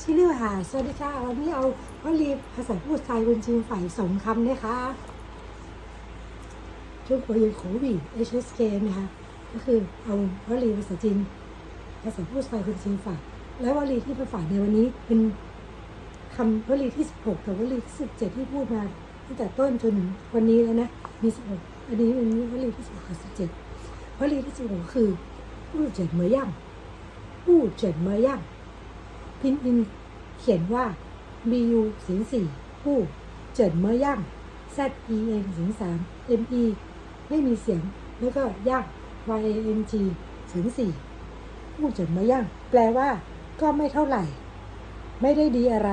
ชิลิวค่ะสวัสดีค่ะ วันนี้เอาวลีภาษาพูดไทยบนจีนฝ่ายสองคำนะคะช่วงโควิดโควิด HSK นะคะก็คือเอาวลีภาษาจีน ภาษาพูดไทยบนจีนฝ่ายและวลีที่มาฝ่ากในวันนี้เป็นคำวลีที่ 16 กับวลีที่17 ที่พูดมาตั้งแต่ต้นจนถึงวันนี้แล้วนะ มี 16 อันนี้เป็นวลีที่ 16 กับ 17วลีที่16คือพูดเจ็ดเมย่างพูดเจ็ดเมย่าง พินอิน เขียนว่า B U สียงสี่ผู้เจิดเมื่อย่าง Z E N สียงสาม M E ไม่มีเสียง แล้วก็ย่าง Y A N G สียงสี่ผู้เจิดเมื่อย่าง แปลว่า ก็ไม่เท่าไหร่ ไม่ได้ดีอะไร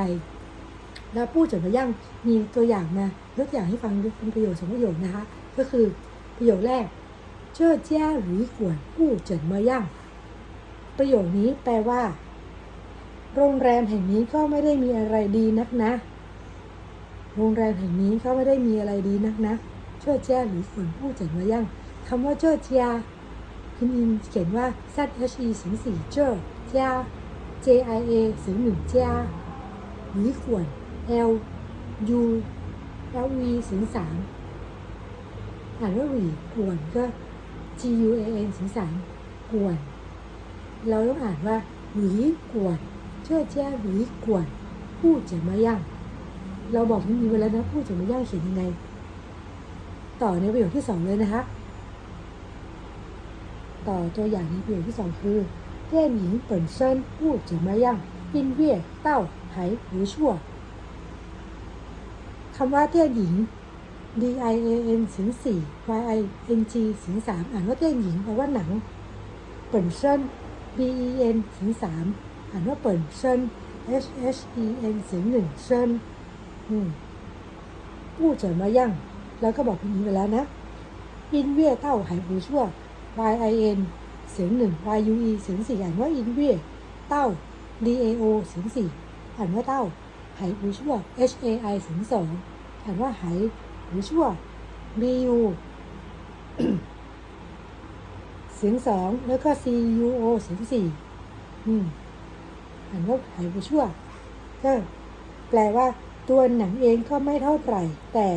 แล้วผู้เจิดเมื่อย่างมีตัวอย่างมายกตัวอย่างให้ฟังเป็นประโยคสองประโยคนะคะ ก็คือประโยคแรก เจ้าเจ้หรือกวนผู้เจิดเมื่อย่าง ประโยคนี้แปลว่า โรงแรมแห่งนี้ก็ไม่ได้มีอะไรดีนักนะ โรงแรมแห่งนี้ก็ไม่ได้มีอะไรดีนักนะเจ้อเจียหรือฝนผู้จัดมายังคำว่าเจ้อเจียพินอินเขียนว่า Z H E สียงสี่เจ้อเจีย J I A สียงหนึ่งเจียหรือฝน L U L V สียงสามอ่านว่าหวีกวนก็ G U A N สียงสามกวน เราต้องอ่านว่าหวีกวน เชื่อแจ้หวีกวนผู้จะมาย่างเราบอกมีไว้แล้วนะผู้จะมาย่างเขียนยังไง ต่อในประโยคที่สองเลยนะคะ ต่อตัวอย่างในประโยคที่สองคือ电影本身不怎么样音乐倒还不错คำว่าเตี้ยหญิง D I A N เสียงสี่ Y I N G เสียงสามอ่านว่าเตี้ยหญิงแปลว่าหนัง เปิ่นเซิน B E N เสียงสาม อ่านว่าเปิ่นเซิน H H E N เสียงหนึ่งเซินผู้เจิดมายั่ง แล้วก็บอกพิมพ์ไปแล้วนะ อินเวียเต้าหายหูชั่ว Y I N เสียงหนึ่ง Y U E เสียงสี่อ่านว่าอินเวียเต้า D A O เสียงสี่อ่านว่าเต้าหายหูชั่ว H A I เสียงสองอ่านว่าหายหูชั่ว B U เสียงสองแล้วก็ C U O เสียงสี่อืม หนังงบหายผู้ชั่วก็แปลว่าตัวหนังเองก็ไม่เท่าไหร่ แต่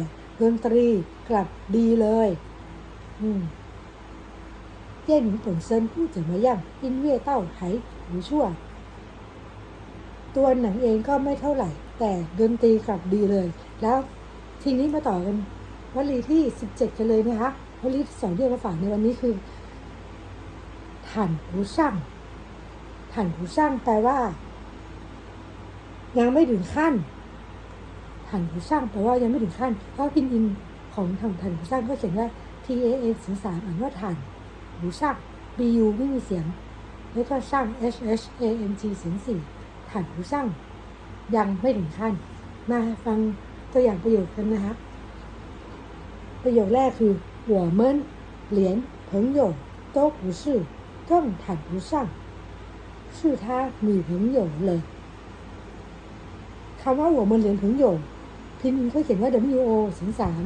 ดนตรีกลับดีเลย อืมเจ้หนุ่มปิ่เซินพูดถึงมาย่างอินเว่ยเต้าไหหูชั่ว ตัวหนังเองก็ไม่เท่าไหร่ แต่ดนตรีกลับดีเลย แล้วทีนี้มาต่อกันวลีที่สิบเจ็ดกันเลยนะคะวลีสองเรียกมาฝากในวันนี้คือถันหูช่าง หันหูสร้างแปลว่า ยังไม่ถึงขั้น หันหูสร้างแปลว่ายังไม่ถึงขั้น เพราะพินอินของทางหันหูสร้างก็เขียนว่า T A N สิงสามอ่านว่าหันหูสร้าง B U ไม่มีเสียง แล้วก็สร้าง H H A N G สียงสี่หันหูสร้าง ยังไม่ถึงขั้น มาฟังตัวอย่างประโยคกันนะครับ ประโยคแรกคือหัวเมินเหรียญเพิงหยกโต๊ะหู 是他女朋友了คำว่า我们连朋友พิมพ์เขาเขียนว่า W O เสียงสาม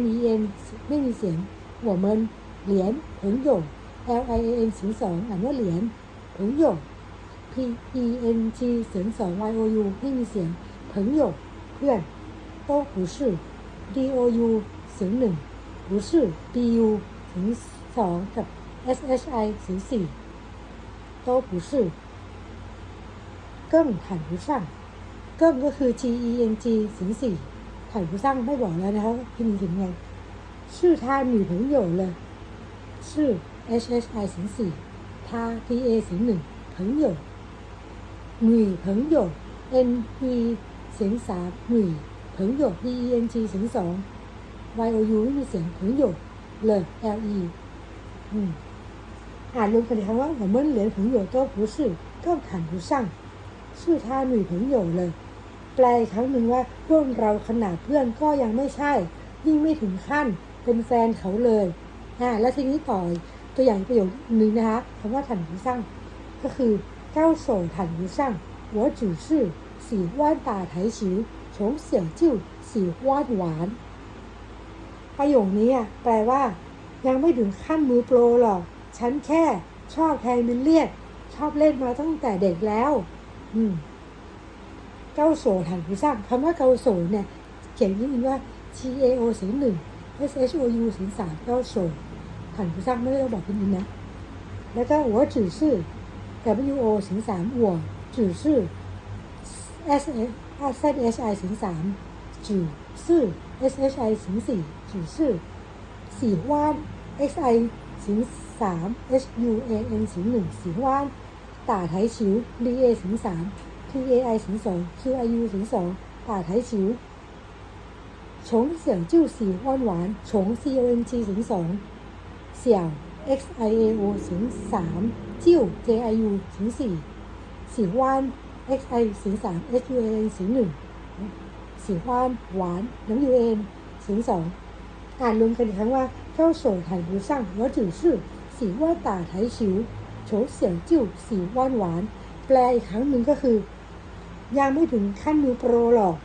M E N ไม่มีเสียง我们连朋友 L I A N เสียงสองอ่านว่าเหรียญ朋友 P E N G เสียงสอง Y O U ไม่มีเสียง朋友เพื่อน都不是 D O U เสียงหนึ่ง不是 B U เสียงสองกับ S H I เสียงสี่ 都不是更谈不上เกิ้งก็คือ G E N G เสียงสี่ถ่ายผู้สร้างไม่บอกแล้วนะคะพิมพ์ถึงไง ชื่อท่าหนุ่ยผงโหยเลย ชื่อ H H I เสียงสี่ท่า T A เสียงหนึ่งผงโหยหนุ่ยผงโหย N E เสียงสามหนุ่ยผงโหย D E N G เสียงสอง Y O U ไม่มีเสียงผงโหยเลย L E อืม อ่านรวมกันอีกครั้งว่า我们连朋友都不是更谈不上是他女朋友了แปลอีกครั้งหนึ่งว่าพวกเราขนาดเพื่อนก็ยังไม่ใช่ ยิ่งไม่ถึงขั้นเป็นแฟนเขาเลยอ่าแล้วทีนี้ต่อตัวอย่างประโยคนึงนะคะคำว่าถันหูสั่งก็คือ高手坦不上我只是喜欢打台球从小就喜欢玩ประโยคนี้อ่ะแปลว่า ยังไม่ถึงขั้นมือโปรหรอก ฉันแค่ชอบแทงบิลเลียดชอบเล่นมาตั้งแต่เด็กแล้ว อืม เก้าโสหันหูซ้ำคำว่าเก้าโสเนี่ย เขียนอย่งว่า G A O เสียงหนึ่ง S H O U เสียงสามเก้าโสหันหูซ้ำไม่ได้บอกเป็นอินนะ แล้วก็หัวจื่อซื่อ W O เสียงสามหัวจื่อซื่อ S S S I เสียงสามจื่อซื่อ S H I เสียงสี่จื่อซื่อสี่ว่าน X I สียงสาม H U A N สียงหนึ่งสี่ว่านตาไทยฉิว D A สียงสาม P A I สียงสอง Q I U สียงสองตาไทยฉิวฉงเสี่ยวจิ้วสี่ว่านหวานฉง C O N G สียงสองเสี่ยว X I A O สียงสามจิ้ว J I U สียงสี่สี่ว่าน X I สียงสาม S U A N สียงหนึ่งสี่ว่านหวานน้ำ U A N เสียงสองอ่านรวมกันอีกครั้งว่า เจ้าโสหันหูสั่งหัวจื่อซื่อสีว่าตาไทยชิวโฉเสียวจิ้วสีว่านหวาน แปลอีกครั้งหนึ่งก็คือ ยังไม่ถึงขั้นมือโปรหรอก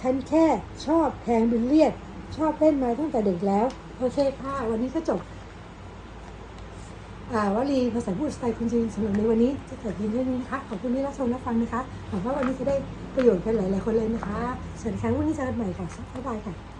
ฉันแค่ชอบแทงบิลเลียด ชอบเล่นมาตั้งแต่เด็กแล้ว โอเคค่ะ วันนี้ก็จบ อ่าวลีภาษาพูดสไตล์คนจีนสำหรับในวันนี้จะจบเพียงเท่นี้นะคะ ขอบคุณที่รับชมรับฟังนะคะหวังว่าวันนี้จะได้ประโยชน์กันหลาย ๆ คนเลยนะคะส่วนครั้งวันนี้เจอกันใหม่ค่ะบ๊ายบายค่ะ